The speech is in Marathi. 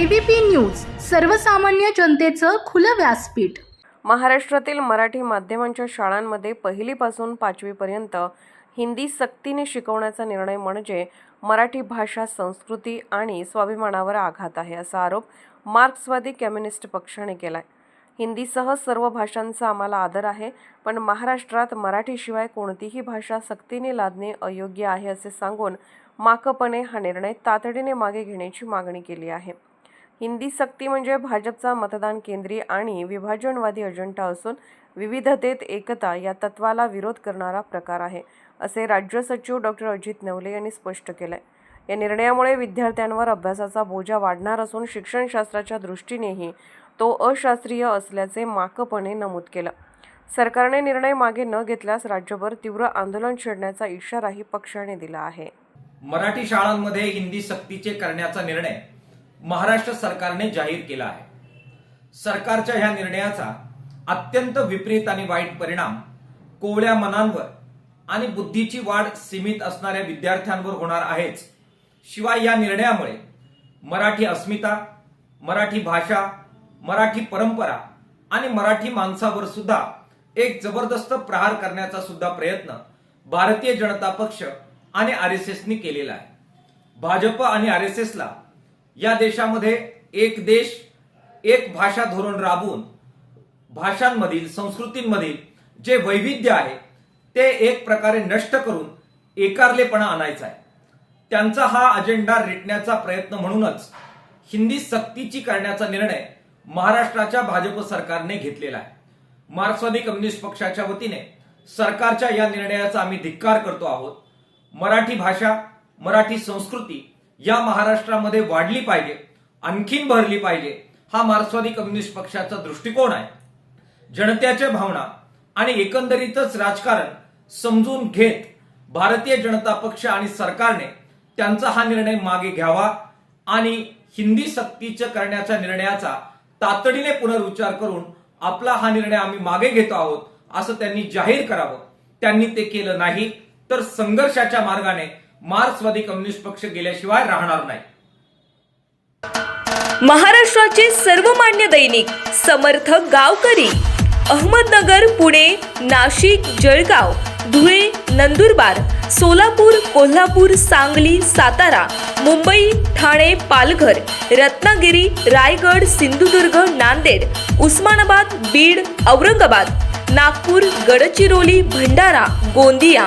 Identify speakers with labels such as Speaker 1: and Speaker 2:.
Speaker 1: एबीपी न्यूज सर्वसामान्य जनतेचं खुलं व्यासपीठ.
Speaker 2: महाराष्ट्रातील मराठी माध्यमांच्या शाळांमध्ये पहिलीपासून पाचवीपर्यंत हिंदी सक्तीने शिकवण्याचा निर्णय म्हणजे मराठी भाषा संस्कृती आणि स्वाभिमानावर आघात आहे असा आरोप मार्क्सवादी कम्युनिस्ट पक्षाने केलाय. हिंदीसह सर्व भाषांचा आम्हाला आदर आहे पण महाराष्ट्रात मराठीशिवाय कोणतीही भाषा सक्तीने लादणे अयोग्य आहे असे सांगून माकपणे हा निर्णय तातडीने मागे घेण्याची मागणी केली आहे. हिंदी सक्ती म्हणजे भाजपचा मतदान केंद्री आणि विभाजनवादी अजेंडा असून विविधतेत एकता या तत्वाला विरोध करणारा प्रकार आहे असे राज्य सचिव डॉक्टर अजित नवले यांनी स्पष्ट केलंय. या निर्णयामुळे विद्यार्थ्यांवर अभ्यासाचा बोजा वाढणार असून शिक्षणशास्त्राच्या दृष्टीनेही तो अशास्त्रीय असल्याचे माकपणे नमूद केलं. सरकारने निर्णय मागे न घेतल्यास राज्यभर तीव्र आंदोलन छेडण्याचा इशाराही पक्षाने दिला आहे.
Speaker 3: मराठी शाळांमध्ये हिंदी सक्तीचे करण्याचा निर्णय महाराष्ट्र सरकारने जाहीर केला आहे. सरकारच्या ह्या निर्णयाचा अत्यंत विपरीत आणि वाईट परिणाम कोवळ्या मनांवर आणि बुद्धीची वाढ सीमित असणाऱ्या विद्यार्थ्यांवर होणार आहेच. शिवाय या निर्णयामुळे मराठी अस्मिता मराठी भाषा मराठी परंपरा आणि मराठी माणसावर सुद्धा एक जबरदस्त प्रहार करण्याचा सुद्धा प्रयत्न भारतीय जनता पक्ष आणि आर एस एसनी केलेला आहे. भाजप आणि आर एस एसला या देशामध्ये एक देश एक भाषा धोरण राबवून भाषांमधील संस्कृतींमधील जे वैविध्य आहे ते एक प्रकारे नष्ट करून एकारलेपणा आणायचा आहे. त्यांचा हा अजेंडा रेटण्याचा प्रयत्न म्हणूनच हिंदी सक्तीची करण्याचा निर्णय महाराष्ट्राच्या भाजप सरकारने घेतलेला आहे. मार्क्सवादी कम्युनिस्ट पक्षाच्या वतीने सरकारच्या या निर्णयाचा आम्ही धिक्कार करतो आहोत. मराठी भाषा मराठी संस्कृती या महाराष्ट्रामध्ये वाढली पाहिजे आणखीन भरली पाहिजे हा मार्क्सवादी कम्युनिस्ट पक्षाचा दृष्टिकोन आहे. जनतेच्या भावना आणि एकंदरीतच राजकारण समजून घेत भारतीय जनता पक्ष आणि सरकारने त्यांचा हा निर्णय मागे घ्यावा आणि हिंदी सक्तीच्या करण्याच्या निर्णयाचा तातडीने पुनर्विचार करून आपला हा निर्णय आम्ही मागे घेतो आहोत असं त्यांनी जाहीर करावं. त्यांनी ते केलं नाही तर संघर्षाच्या मार्गाने मार्क्सवादी कम्युनिस्ट पक्ष गेल्याशिवाय राहणार नाही.
Speaker 4: महाराष्ट्राचे सर्वमान्य दैनिक समर्थक गावकरी अहमदनगर पुणे नाशिक जळगाव धुळे नंदुरबार सोलापूर कोल्हापूर सांगली सातारा मुंबई ठाणे पालघर रत्नागिरी रायगड सिंधुदुर्ग नांदेड उस्मानाबाद बीड औरंगाबाद नागपूर गडचिरोली भंडारा गोंदिया